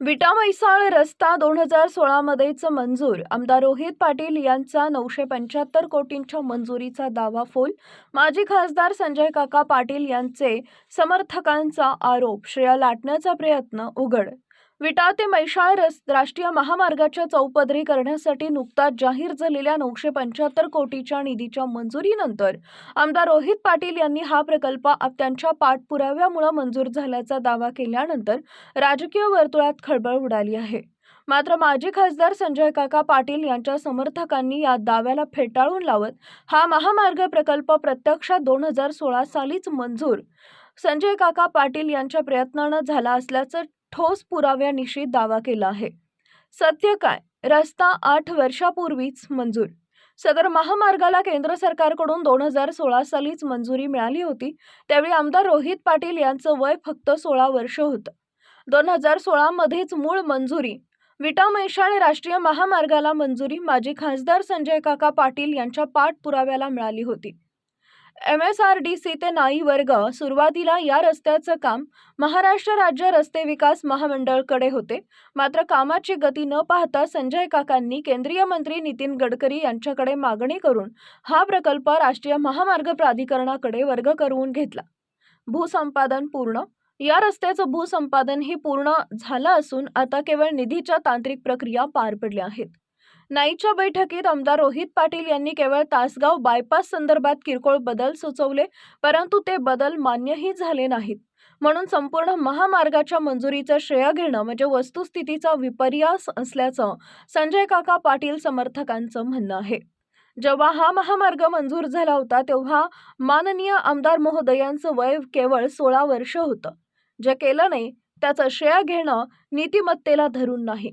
विटा म्हैसाळ रस्ता दोन हजार सोळामध्येच मंजूर. आमदार रोहित पाटील यांचा नऊशे पंच्याहत्तर कोटींच्या मंजुरीचा दावा फोल. माजी खासदार संजय काका पाटील यांचे समर्थकांचा आरोप. श्रेया लाटण्याचा प्रयत्न उघड विटा ते मैशाळ राष्ट्रीय महामार्गाच्या चौपदरी करण्यासाठी नुकताच जाहीर झालेल्या नऊशे पंच्याहत्तर कोटीच्या निधीच्या मंजुरीनंतर आमदार रोहित पाटील यांनी हा प्रकल्प त्यांच्या पाठपुराव्यामुळे मंजूर झाल्याचा दावा केल्यानंतर राजकीय वर्तुळात खळबळ उडाली आहे. मात्र माजी खासदार संजय काका पाटील यांच्या समर्थकांनी या दाव्याला फेटाळून लावत हा महामार्ग प्रकल्प प्रत्यक्षात दोन हजार सोळा सालीच मंजूर. संजय काका पाटील यांच्या प्रयत्नानं झाला असल्याचं ठोस पुराव्यानिशी दावा केला आहे. सत्य काय? रस्ता आठ वर्षापूर्वीच मंजूर. सदर महामार्गाला केंद्र सरकारकडून दोन हजार सोळा सालीच मंजुरी मिळाली होती त्यावेळी आमदार रोहित पाटील यांचं वय फक्त सोळा वर्ष होतं. दोन हजार सोळामध्येच मूळ मंजुरी. विटा मैशाळ राष्ट्रीय महामार्गाला मंजुरी माजी खासदार संजय काका पाटील यांच्या पाठपुराव्याला मिळाली होती. M S R D C ते नाई वर्ग सुरुवातीला या रस्त्याचं काम महाराष्ट्र राज्य रस्ते विकास महामंडळकडे होते. मात्र कामाची गती न पाहता संजय काकांनी केंद्रीय मंत्री नितीन गडकरी यांच्याकडे मागणी करून हा प्रकल्प राष्ट्रीय महामार्ग प्राधिकरणाकडे वर्ग करवून घेतला. भूसंपादन पूर्ण. या रस्त्याचं भूसंपादनही पूर्ण झालं असून आता केवळ निधीच्या तांत्रिक प्रक्रिया पार पडल्या आहेत. नाईच्या बैठकीत आमदार रोहित पाटील यांनी केवळ तासगाव बायपास संदर्भात किरकोळ बदल सुचवले परंतु ते बदल मान्यही झाले नाहीत. म्हणून संपूर्ण महामार्गाच्या मंजुरीचं श्रेय घेणं म्हणजे वस्तुस्थितीचा विपर्यास असल्याचं संजय काका पाटील समर्थकांचं म्हणणं आहे. जेव्हा हा महामार्ग मंजूर झाला होता तेव्हा माननीय आमदार महोदयांचं वय केवळ सोळा वर्ष होतं. जे केलं नाही त्याचं श्रेय घेणं नीतिमत्तेला धरून नाही.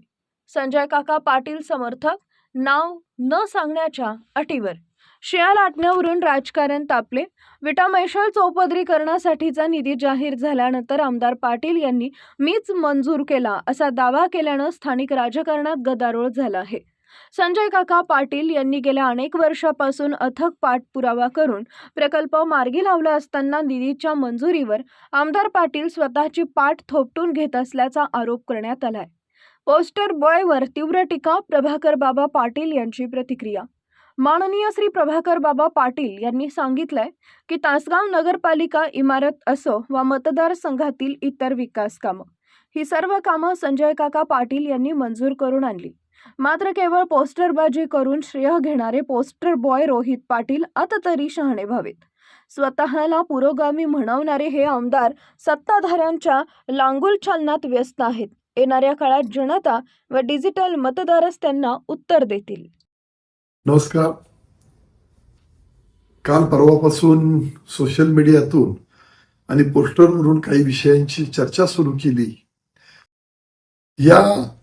संजय काका पाटील समर्थक नाव न सांगण्याच्या अटीवर. शिया लाटण्यावरून राजकारण तापले. विटा चौपदरी चौपदरीकरणासाठीचा निधी जाहीर झाल्यानंतर आमदार पाटील यांनी मीच मंजूर केला. असा दावा केल्यानं स्थानिक राजकारणात गदारोळ झाला आहे संजय काका पाटील यांनी गेल्या अनेक वर्षापासून अथक पाठपुरावा करून प्रकल्प मार्गी लावला असताना निधीच्या मंजुरीवर आमदार पाटील स्वतःची पाठ थोपटून घेत असल्याचा आरोप करण्यात आलाय. पोस्टर बॉयवर तीव्र टीका प्रभाकर बाबा पाटील यांची प्रतिक्रिया. माननीय श्री प्रभाकर बाबा पाटील यांनी सांगितलंय की तासगाव नगरपालिका इमारत असो वा मतदारसंघातील इतर विकास कामं ही सर्व कामं संजय काका पाटील यांनी मंजूर करून आणली. मात्र केवळ पोस्टरबाजी करून श्रेय घेणारे पोस्टर बॉय रोहित पाटील आता तरी शहाणे व्हावेत. स्वतःला पुरोगामी म्हणवणारे हे आमदार सत्ताधाऱ्यांच्या लांगुल चालनात व्यस्त आहेत. येणाऱ्या काळात जनता व डिजिटल मतदारच त्यांना उत्तर देतील. नमस्कार. काल परवापासून सोशल मीडियातून आणि पोस्टरवरून काही विषयांची चर्चा सुरू केली. या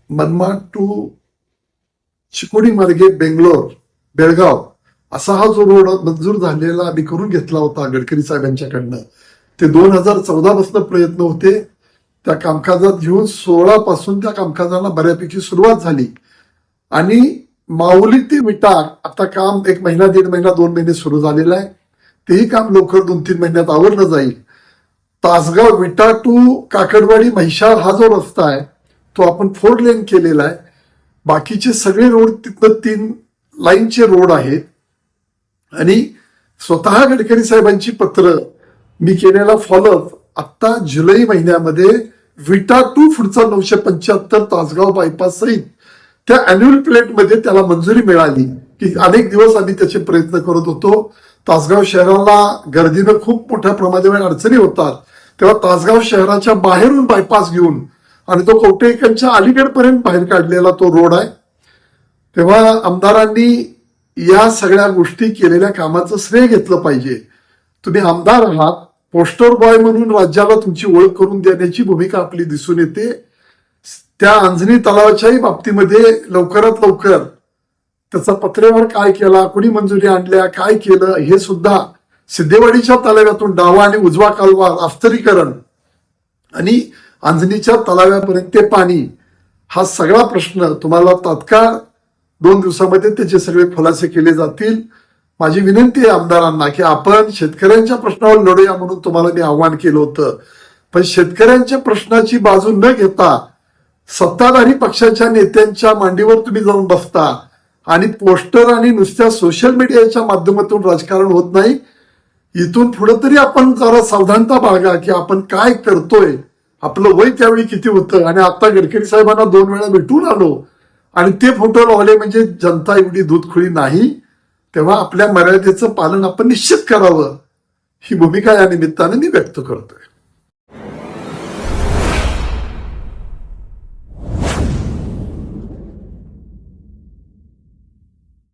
मनमाड टू चिकोडी मार्गे बेंगलोर बेळगाव असा हा जो रोड मंजूर झालेला आम्ही करून घेतला होता गडकरी साहेबांच्याकडनं. ते दोन हजार चौदा पासून प्रयत्न होते. त्या कामकाजात घेऊन सोळा पासून त्या कामकाजाला बऱ्यापैकी सुरुवात झाली. आणि माऊली ते विटा आता काम एक महिना दीड महिना दोन महिने सुरू झालेलं आहे. तेही काम लवकर दोन तीन महिन्यात आवरलं जाईल. तासगाव विटा टू काकडवाडी म्हैशाळ हा जो रस्ता आहे तो आपण फोर लेन केलेला आहे. बाकीचे सगळे रोड तिथं तीन लाईनचे रोड आहेत. आणि स्वतः गडकरी साहेबांची पत्र मी केलेला फॉलोअप आत्ता जुलै महिन्यामध्ये विटा टू पुढचा नऊशे पंच्याहत्तर तासगाव बायपास सहित त्या अॅन्युअल प्लेटमध्ये त्याला मंजुरी मिळाली की अनेक दिवस आम्ही त्याचे प्रयत्न करत होतो. तासगाव शहराला गर्दीनं खूप मोठ्या प्रमाणावर अडचणी होतात. तेव्हा तासगाव शहराच्या बाहेरून बायपास घेऊन आणि तो कवटेकरच्या अलीकडपर्यंत बाहेर काढलेला तो रोड आहे. तेव्हा आमदारांनी या सगळ्या गोष्टी केलेल्या कामाचं श्रेय घेतलं पाहिजे. तुम्ही आमदार आहात पोस्टर बॉय म्हणून राज्याला तुमची ओळख करून देण्याची भूमिका आपली दिसून येते. त्या अंजनी तलावाच्याही बाबतीमध्ये लवकरात लवकर त्याचा पत्रेवर काय केला कोणी मंजुरी आणल्या काय केलं हे सुद्धा सिद्धेवाडीच्या तलाव्यातून डावा आणि उजवा कालवा अस्तरीकरण आणि अंजनीच्या तलाव्यापर्यंत ते पाणी हा सगळा प्रश्न तुम्हाला तात्काळ दोन दिवसामध्ये त्याचे सगळे खुलासे केले जातील. माझी विनंती आहे आमदारांना की आपण शेतकऱ्यांच्या प्रश्नावर लढूया म्हणून तुम्हाला मी आव्हान केलं होतं. पण शेतकऱ्यांच्या प्रश्नाची बाजू न घेता सत्ताधारी पक्षाच्या नेत्यांच्या मांडीवर तुम्ही जाऊन बसता आणि पोस्टर आणि नुसत्या सोशल मीडियाच्या माध्यमातून राजकारण होत नाही इथून पुढे तरी आपण जरा सावधानता बाळगा की आपण काय करतोय आपलं वय त्यावेळी किती होतं आणि आता गडकरी साहेबांना दोन वेळा भेटून आलो आणि ते फोटो लावले म्हणजे जनता एवढी दूधखुळी नाही. तेव्हा आपल्या मर्यादेचं पालन आपण निश्चित करावं. ही भूमिका या निमित्ताने मी व्यक्त करतोय.